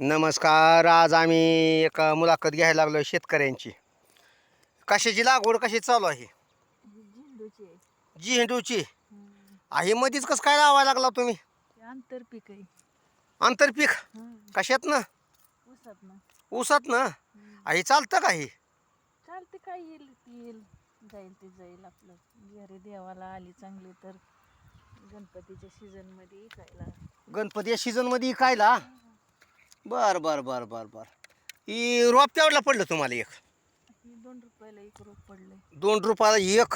नमस्कार आज आम्ही एक मुलाखत घ्यायला लागलो शेतकऱ्यांची. कशाची लागवड कशी चालू आहे? झेंडूची हम्म. आहे मध्येच कसं काय लावायला लागला तुम्ही? आंतरपीक आहे. आंतरपीक. कशात ना ऊसात ना आहे चालतं का हे? चालते काय येईल येईल जाईल ते जाईल आपलं. घरी देवाला आली चांगली तर गणपतीच्या सीझनमध्ये इकायला गणपती या सीझनमध्ये खायला? बर बर बर बर बर. ही रोप केवढला पडलं तुम्हाला एक? ही दोन रुपयाला एक रोप पडले दोन रुपयाला एक?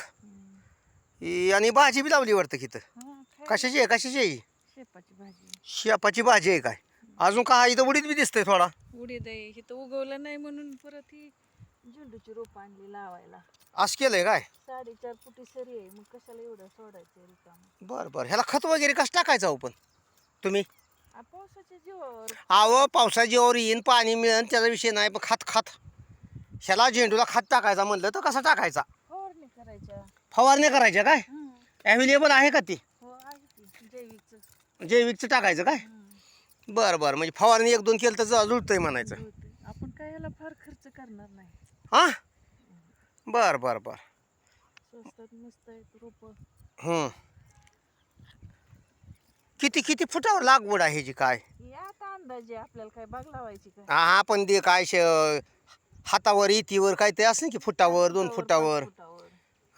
ही आणि भाजी बी लावली वाटतं हा काय कशाची आहे कशाची आहे ही? शेपाची भाजी. शेपाची भाजी आहे काय? अजून का इथं उडीद बी दिसतंय थोडा. उडीद आहे इथं उगवलं नाही म्हणून परत ही झेंडूची रोप आणली लावायला. असं केलंय काय? साडेचार फुटी सरी आहे मग कशाला एवढं सोडायचं रिकाम? बर बर. ह्याला खत वगैरे कसं टाकायचं हो पण? तुम्ही? पावसाच्या जीवावर. आव पावसाच्या जीवावर येईन पाणी मिळेल त्याचा विषय नाही पण खत खत. ह्याला झेंडूला खत टाकायचा म्हणलं तर कसा टाकायचा? फवारणी करायच्या. काय? हं. अवेलेबल आहे का ती? हो आहे जैविकचं. जैविकचं टाकायचं काय. बरं बरं म्हणजे फवारणी एक दोन केलं तर ज- जुळतंय म्हणायचं. होते. आपण काय याला फार खर्च करणार नाही. हां? बरं बरं बरं. स्वस्तात मस्त आहेत रोप. हं किती किती फुटावर लागवड आहे ह्याची काय? आता अंदाजे आपल्याला काय बाग लावायची का? हा हा पण ते काय श- हातावर इतीवर काय ते असं की फुटावर दोन फुटावर फुटावर.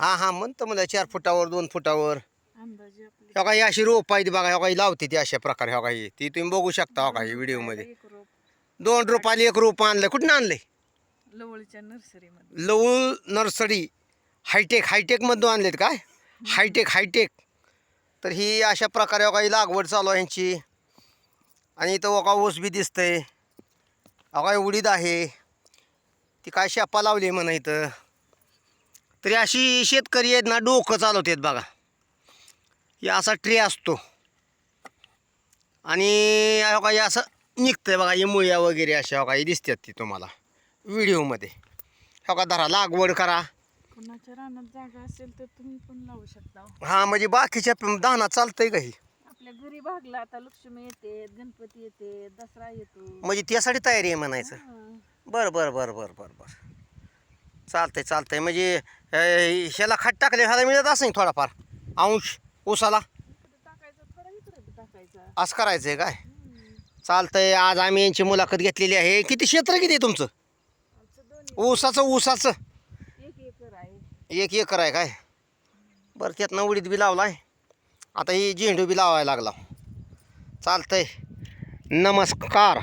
हा हा म्हणतो मला चार फुटावर दोन फुटावर. अंदाजे आपले. ह्या काही अशी रोप ती बघा ह्या काही लावते ती अशा प्रकारे ह्या काही ती तुम्ही बघू शकता हो काही व्हिडिओमध्ये. एक रोप. दोन एक रोप आणलं कुठून आणलंय? लवळच्या नर्सरीमध्ये लवळ नर्सरी. हायटेक हायटेकमधून आणलेत काय? High tech high tech. तर ही अशा प्रकारे हो काही लागवड चालू आहे ह्यांची आणि इथं का ऊस बी दिसतंय. अहो काय उडीद आहे. ती काय शेपा लावली म्हणा इथं. तरी अशी शेतकरी आहेत ना डोकं चालवतात बघा. हे असा ट्रे असतो. आणि अहो काही असं निघतं आहे बघा हे मुळ्या वगैरे अशा हो काही दिसतात ती तुम्हाला. व्हिडिओमध्ये हो का धरा लागवड करा. कुणाच्या रानात जागा असेल तर तुम्ही पण लावू शकता हो. हा म्हणजे बाकीच्या प- दाना चालतंय का ही? आपल्या घरी भागला आता लक्ष्मी येते गणपती येते दसरा येतो. म्हणजे त्यासाठी तयारी आहे म्हणायचं? हं. बरं बरं बरं बरं बरं बरं. चालतंय चालतंय. म्हणजे अ, ह्याला खत टाकले ह्याला मिळत असेल थोडाफार? अंश ऊसाला? इकडे टाकायचा थोडा इकडे बी टाकायचा. असं करायचं आहे काय. चालतंय आज आम्ही यांची मुलाखत घेतलेली आहे. किती क्षेत्र किती आहे तुमचं? आमचं दोन्ही. ऊसाचं ऊसाचं. आहे एक एकर आहे काय? बरं त्यातनं उडीद बी लावला आहे आता ही झेंडू बी लावायला लागला. चालतंय. नमस्कार.